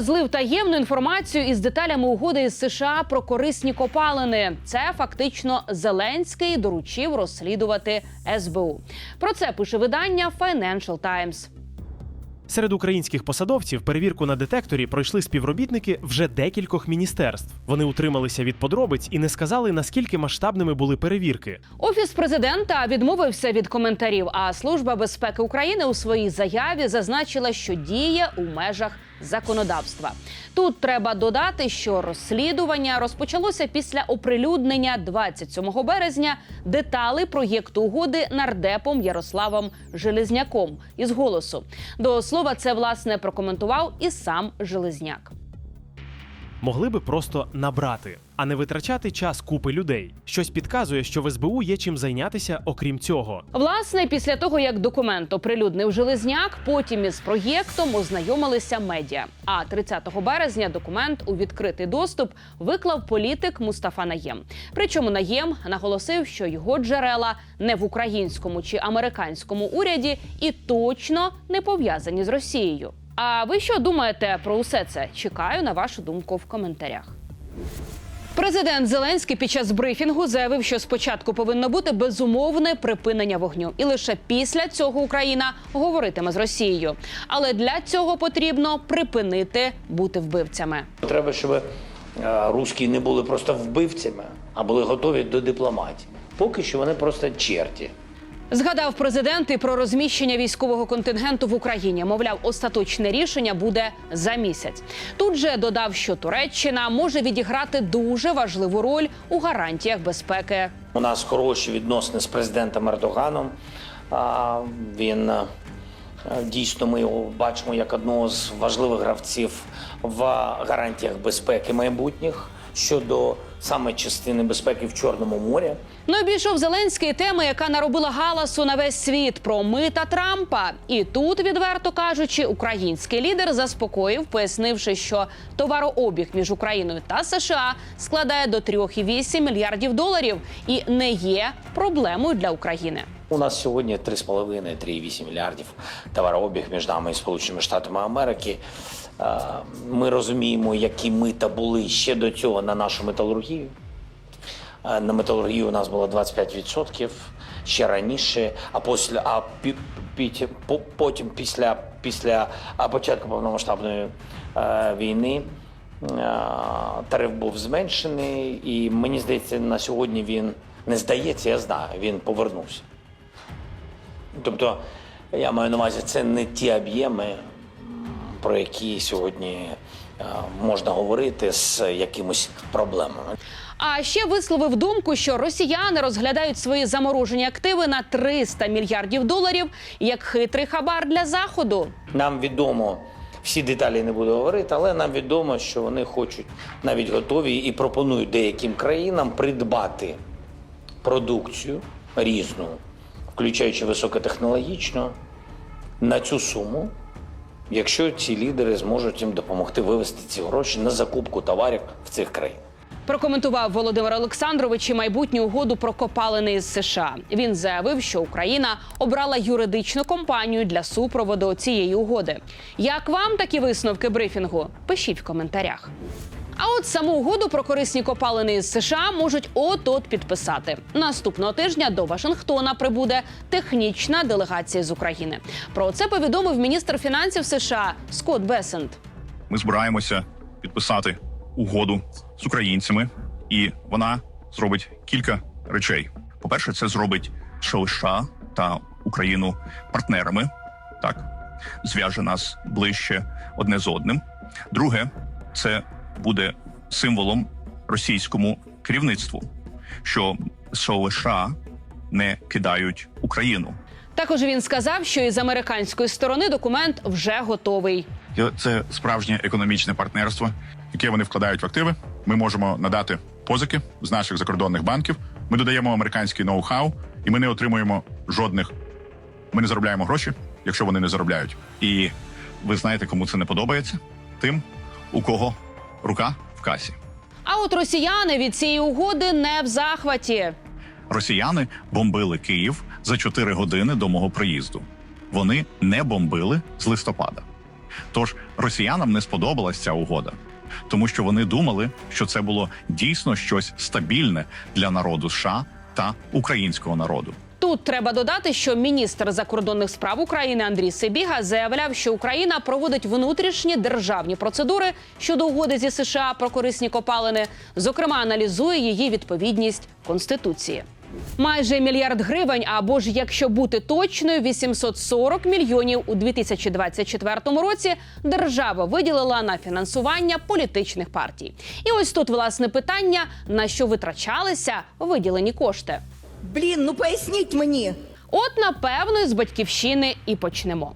злив таємну інформацію із деталями угоди із США про корисні копалини. Це фактично Зеленський доручив розслідувати СБУ. Про це пише видання Financial Times. Серед українських посадовців перевірку на детекторі пройшли співробітники вже декількох міністерств. Вони утрималися від подробиць і не сказали, наскільки масштабними були перевірки. Офіс президента відмовився від коментарів. А служба безпеки України у своїй заяві зазначила, що діє у межах законодавства. Тут треба додати, що розслідування розпочалося після оприлюднення 27 березня деталей проєкту угоди нардепом Ярославом Железняком із голосу. До слова, це власне прокоментував і сам Железняк. Могли би просто набрати, а не витрачати час купи людей. Щось підказує, що в СБУ є чим зайнятися, окрім цього. Власне, після того як документ оприлюднив Железняк, потім із проєктом ознайомилися медіа. А 30 березня документ у відкритий доступ виклав політик Мустафа Наєм. Причому Наєм наголосив, що його джерела не в українському чи американському уряді і точно не пов'язані з Росією. А ви що думаєте про усе це? Чекаю на вашу думку в коментарях. Президент Зеленський під час брифінгу заявив, що спочатку повинно бути безумовне припинення вогню, і лише після цього Україна говоритиме з Росією. Але для цього потрібно припинити бути вбивцями. Треба, щоб е, русські не були просто вбивцями, а були готові до дипломатії. Поки що вони просто черті. Згадав президент і про розміщення військового контингенту в Україні. Мовляв, остаточне рішення буде за місяць. Тут же додав, що Туреччина може відіграти дуже важливу роль у гарантіях безпеки У нас хороші відносини з президентом Ердоганом. Він е, дійсно ми його бачимо як одного з важливих гравців в гарантіях безпеки майбутніх щодо саме частини безпеки в Чорному морі. Ну, обійшов Зеленський теми, яка наробила галасу на весь світ про мита Трампа. І тут, відверто кажучи, український лідер заспокоїв, пояснивши, що товарообіг між Україною та США складає до 3,8 мільярдів доларів і не є проблемою для України. У нас сьогодні 3,5-3,8 мільярдів товарообіг між нами і Сполученими Штатами Америки. Е, Ми розуміємо, які мита були ще до цього на нашу металургію. Е, На металургію у нас було 25% ще раніше, а після а потім після, після початку повномасштабної е, війни тариф був зменшений, і мені здається, на сьогодні він не здається, я знаю, він повернувся. Тобто, я маю на увазі, це не ті об'єми, про які сьогодні е, можна говорити з якимись проблемами. А ще висловив думку, що росіяни розглядають свої заморожені активи на 300 мільярдів доларів як хитрий хабар для заходу. Нам відомо, всі деталі не буду говорити, але нам відомо, що вони хочуть навіть готові і пропонують деяким країнам придбати продукцію різну, включаючи високотехнологічну, на цю суму, якщо ці лідери зможуть їм допомогти вивести ці гроші на закупку товарів в цих країнах. Прокоментував Володимир Олександрович і майбутню угоду про копалини із США. Він заявив, що Україна обрала юридичну компанію для супроводу цієї угоди. Як вам такі висновки брифінгу? Пишіть в коментарях. А от саму угоду про корисні копалини із США можуть от-от підписати. Наступного тижня до Вашингтона прибуде технічна делегація з України. Про це повідомив міністр фінансів США Скотт Бесент. ми збираємося підписати угоду з українцями, і вона зробить кілька речей. По-перше, це зробить США та Україну партнерами, так зв'яже нас ближче одне з одним. Друге, це буде символом російському керівництву, що США не кидають Україну. Також він сказав, що із американської сторони документ вже готовий. Це справжнє економічне партнерство, яке вони вкладають в активи. Ми можемо надати позики з наших закордонних банків. Ми додаємо американський ноу-хау, і ми не отримуємо жодних. Ми не заробляємо гроші, якщо вони не заробляють. І ви знаєте, кому це не подобається? Тим, у кого рука в касі. А от росіяни від цієї угоди не в захваті. Росіяни бомбили Київ за 4 години до мого приїзду. Вони не бомбили з листопада. Тож росіянам не сподобалась ця угода, тому що вони думали, що це було дійсно щось стабільне для народу США та українського народу. Тут треба додати, що міністр закордонних справ України Андрій Сибіга заявляв, що Україна проводить внутрішні державні процедури щодо угоди зі США про корисні копалини. Зокрема, аналізує її відповідність конституції. Майже мільярд гривень, або ж якщо бути точною, 840 мільйонів у 2024 році держава виділила на фінансування політичних партій. І ось тут власне питання: на що витрачалися виділені кошти. Блін, ну поясніть мені. От напевно з батьківщини і почнемо.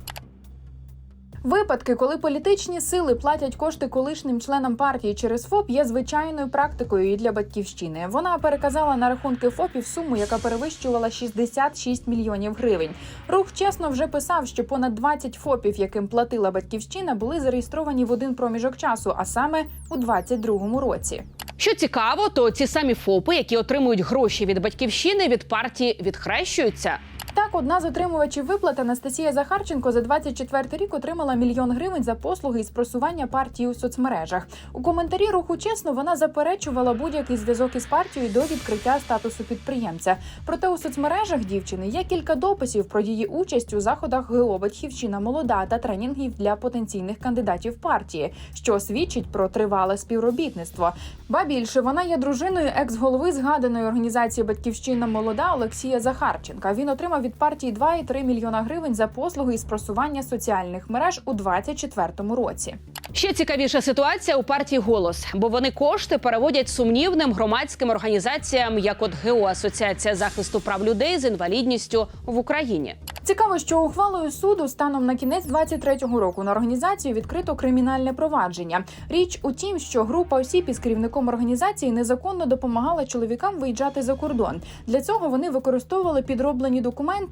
Випадки, коли політичні сили платять кошти колишнім членам партії через ФОП, є звичайною практикою і для батьківщини. Вона переказала на рахунки ФОПів суму, яка перевищувала 66 мільйонів гривень. Рух чесно вже писав, що понад 20 ФОПів, яким платила батьківщина, були зареєстровані в один проміжок часу, а саме у 22-му році. Що цікаво, то ці самі ФОПи, які отримують гроші від батьківщини, від партії відхрещуються. Одна з отримувачів виплат Анастасія Захарченко за 24 рік отримала мільйон гривень за послуги із просування партії у соцмережах. У коментарі руху чесно вона заперечувала будь-який зв'язок із партією до відкриття статусу підприємця. Проте у соцмережах дівчини є кілька дописів про її участь у заходах «Батьківщина молода та тренінгів для потенційних кандидатів партії, що свідчить про тривале співробітництво. Ба більше вона є дружиною екс-голови згаданої організації Батьківщина молода Олексія Захарченка. Він отримав від партії 2,3 мільйона гривень за послуги із просування соціальних мереж у 2024 році. Ще цікавіша ситуація у партії голос, бо вони кошти переводять сумнівним громадським організаціям, як от ГО Асоціація захисту прав людей з інвалідністю в Україні. Цікаво, що ухвалою суду станом на кінець 23-го року на організацію відкрито кримінальне провадження. Річ у тім, що група осіб із керівником організації незаконно допомагала чоловікам виїжджати за кордон. Для цього вони використовували підроблені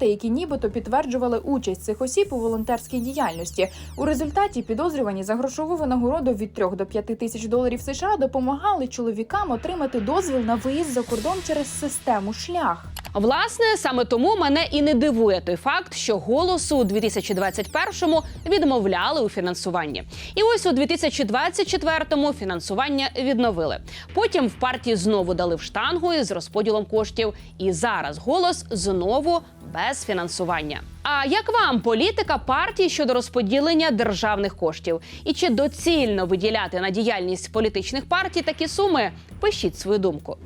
документи, які нібито підтверджували участь цих осіб у волонтерській діяльності. У результаті підозрювані за грошову винагороду від 3 до 5 тисяч доларів США допомагали чоловікам отримати дозвіл на виїзд за кордон через систему шлях. Власне, саме тому мене і не дивує той факт, що голосу у 2021-му відмовляли у фінансуванні. І ось у 2024-му фінансування відновили. Потім в партії знову дали в штангу із розподілом коштів. І зараз голос знову без фінансування. А як вам політика партії щодо розподілення державних коштів? І чи доцільно виділяти на діяльність політичних партій такі суми? Пишіть свою думку.